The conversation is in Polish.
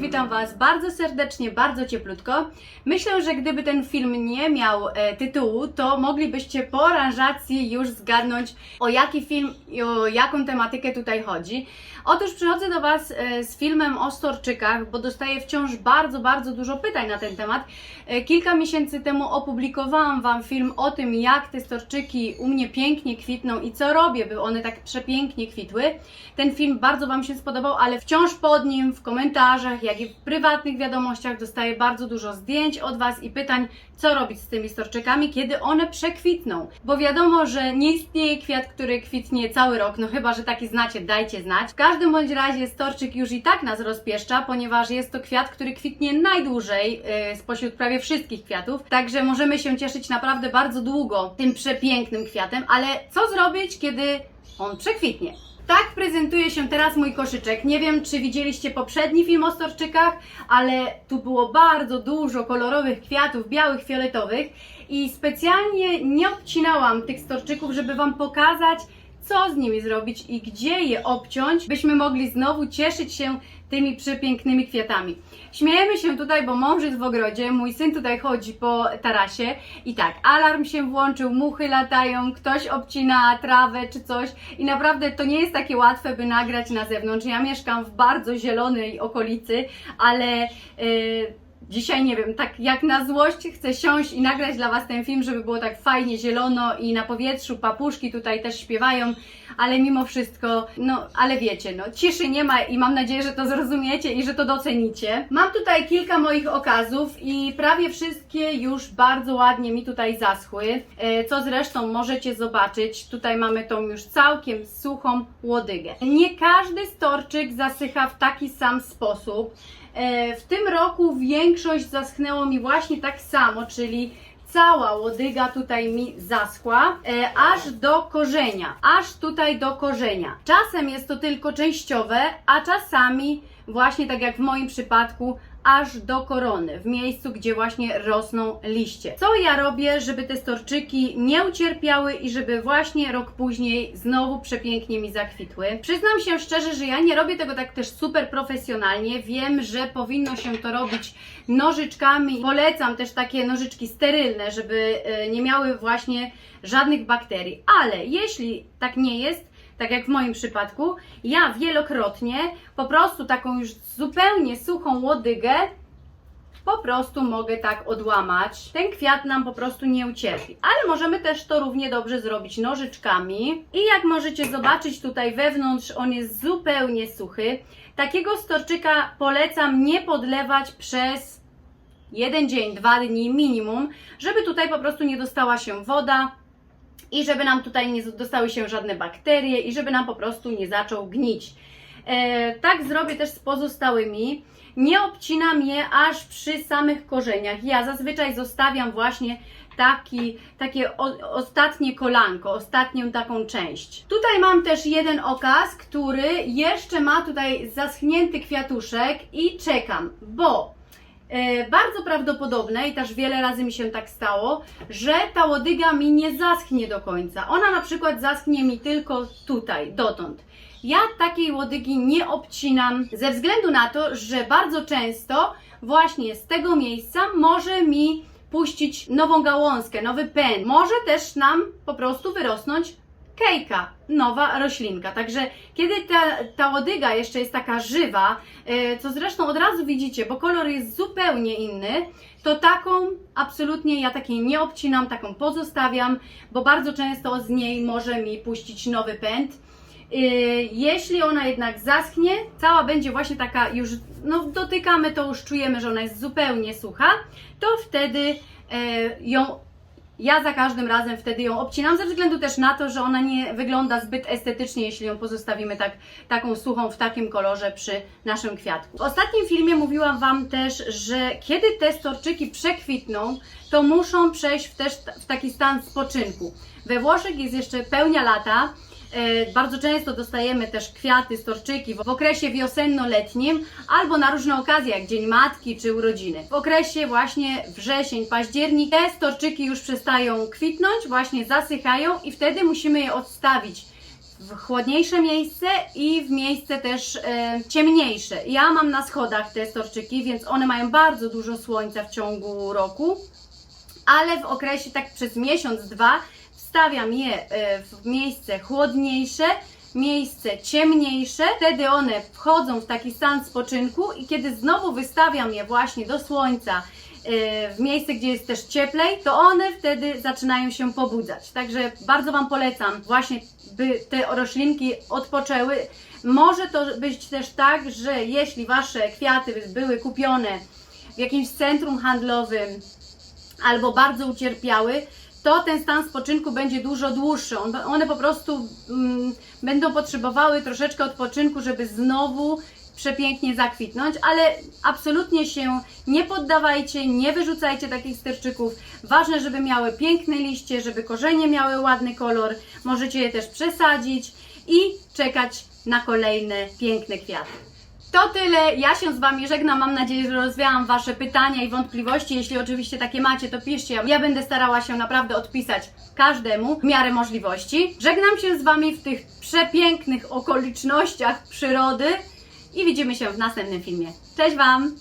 witam Was bardzo serdecznie, bardzo cieplutko. Myślę, że gdyby ten film nie miał e, tytułu, to moglibyście po aranżacji już zgadnąć, o jaki film i o jaką tematykę tutaj chodzi. Otóż przychodzę do Was e, z filmem o storczykach, bo dostaję wciąż bardzo, bardzo dużo pytań na ten temat. E, kilka miesięcy temu opublikowałam Wam film o tym, jak te storczyki u mnie pięknie kwitną i co robię, by one tak przepięknie kwitły. Ten film bardzo Wam się spodobał, ale wciąż pod nim w komentarzach, jak i w prywatnych wiadomościach dostaję bardzo dużo zdjęć od Was i pytań, co robić z tymi storczykami, kiedy one przekwitną. Bo wiadomo, że nie istnieje kwiat, który kwitnie cały rok, no chyba, że taki znacie, dajcie znać. W każdym bądź razie storczyk już i tak nas rozpieszcza, ponieważ jest to kwiat, który kwitnie najdłużej yy, spośród prawie wszystkich kwiatów, także możemy się cieszyć naprawdę bardzo długo tym przepięknym kwiatem, ale co zrobić, kiedy on przekwitnie? Tak prezentuje się teraz mój koszyczek. Nie wiem, czy widzieliście poprzedni film o storczykach, ale tu było bardzo dużo kolorowych kwiatów, białych, fioletowych i specjalnie nie obcinałam tych storczyków, żeby Wam pokazać, co z nimi zrobić i gdzie je obciąć, byśmy mogli znowu cieszyć się tymi przepięknymi kwiatami. Śmiejemy się tutaj, bo mąż jest w ogrodzie, mój syn tutaj chodzi po tarasie i tak, alarm się włączył, muchy latają, ktoś obcina trawę czy coś i naprawdę to nie jest takie łatwe, by nagrać na zewnątrz. Ja mieszkam w bardzo zielonej okolicy, ale... Yy, Dzisiaj nie wiem, tak jak na złość chcę siąść i nagrać dla Was ten film, żeby było tak fajnie zielono i na powietrzu papuszki tutaj też śpiewają, ale mimo wszystko, no ale wiecie, no ciszy nie ma i mam nadzieję, że to zrozumiecie i że to docenicie. Mam tutaj kilka moich okazów i prawie wszystkie już bardzo ładnie mi tutaj zaschły, e, co zresztą możecie zobaczyć. Tutaj mamy tą już całkiem suchą łodygę. Nie każdy storczyk zasycha w taki sam sposób. E, W tym roku większość zaschnęło mi właśnie tak samo, czyli cała łodyga tutaj mi zaschła, e, aż do korzenia, aż tutaj do korzenia. Czasem jest to tylko częściowe, a czasami właśnie tak jak w moim przypadku aż do korony, w miejscu, gdzie właśnie rosną liście. Co ja robię, żeby te storczyki nie ucierpiały i żeby właśnie rok później znowu przepięknie mi zakwitły? Przyznam się szczerze, że ja nie robię tego tak też super profesjonalnie. Wiem, że powinno się to robić nożyczkami. Polecam też takie nożyczki sterylne, żeby e, nie miały właśnie żadnych bakterii. Ale jeśli tak nie jest, tak jak w moim przypadku, ja wielokrotnie po prostu taką już zupełnie suchą łodygę po prostu mogę tak odłamać. Ten kwiat nam po prostu nie ucierpi. Ale możemy też to równie dobrze zrobić nożyczkami. I jak możecie zobaczyć tutaj wewnątrz, on jest zupełnie suchy. Takiego storczyka polecam nie podlewać przez jeden dzień, dwa dni minimum, żeby tutaj po prostu nie dostała się woda i żeby nam tutaj nie dostały się żadne bakterie i żeby nam po prostu nie zaczął gnić. E, tak zrobię też z pozostałymi. Nie obcinam je aż przy samych korzeniach. Ja zazwyczaj zostawiam właśnie taki, takie o, ostatnie kolanko, ostatnią taką część. Tutaj mam też jeden okaz, który jeszcze ma tutaj zaschnięty kwiatuszek i czekam, bo bardzo prawdopodobne i też wiele razy mi się tak stało, że ta łodyga mi nie zaschnie do końca. Ona na przykład zaschnie mi tylko tutaj, dotąd. Ja takiej łodygi nie obcinam ze względu na to, że bardzo często właśnie z tego miejsca może mi puścić nową gałązkę, nowy pęd. Może też nam po prostu wyrosnąć kejka, nowa roślinka. Także kiedy ta, ta łodyga jeszcze jest taka żywa, e, co zresztą od razu widzicie, bo kolor jest zupełnie inny, to taką absolutnie ja takiej nie obcinam, taką pozostawiam, bo bardzo często z niej może mi puścić nowy pęd. E, Jeśli ona jednak zaschnie, cała będzie właśnie taka już, no dotykamy to, już czujemy, że ona jest zupełnie sucha, to wtedy e, ją ja za każdym razem wtedy ją obcinam, ze względu też na to, że ona nie wygląda zbyt estetycznie, jeśli ją pozostawimy tak, taką suchą w takim kolorze przy naszym kwiatku. W ostatnim filmie mówiłam Wam też, że kiedy te storczyki przekwitną, to muszą przejść w też w taki stan spoczynku. We Włoszech jest jeszcze pełnia lata, Bardzo często dostajemy też kwiaty, storczyki w okresie wiosenno-letnim albo na różne okazje, jak Dzień Matki czy urodziny. W okresie właśnie wrzesień, październik te storczyki już przestają kwitnąć, właśnie zasychają i wtedy musimy je odstawić w chłodniejsze miejsce i w miejsce też e, ciemniejsze. Ja mam na schodach te storczyki, więc one mają bardzo dużo słońca w ciągu roku, ale w okresie tak przez miesiąc, dwa wstawiam je e, w miejsce chłodniejsze, miejsce ciemniejsze, wtedy one wchodzą w taki stan spoczynku i kiedy znowu wystawiam je właśnie do słońca, e, w miejsce, gdzie jest też cieplej, to one wtedy zaczynają się pobudzać. Także bardzo Wam polecam właśnie, by te roślinki odpoczęły. Może to być też tak, że jeśli Wasze kwiaty były kupione w jakimś centrum handlowym albo bardzo ucierpiały, to ten stan spoczynku będzie dużo dłuższy. On, one po prostu mm, będą potrzebowały troszeczkę odpoczynku, żeby znowu przepięknie zakwitnąć, ale absolutnie się nie poddawajcie, nie wyrzucajcie takich sterczyków. Ważne, żeby miały piękne liście, żeby korzenie miały ładny kolor. Możecie je też przesadzić i czekać na kolejne piękne kwiaty. To tyle. Ja się z Wami żegnam. Mam nadzieję, że rozwiałam Wasze pytania i wątpliwości. Jeśli oczywiście takie macie, to piszcie. Ja będę starała się naprawdę odpisać każdemu w miarę możliwości. Żegnam się z Wami w tych przepięknych okolicznościach przyrody i widzimy się w następnym filmie. Cześć Wam!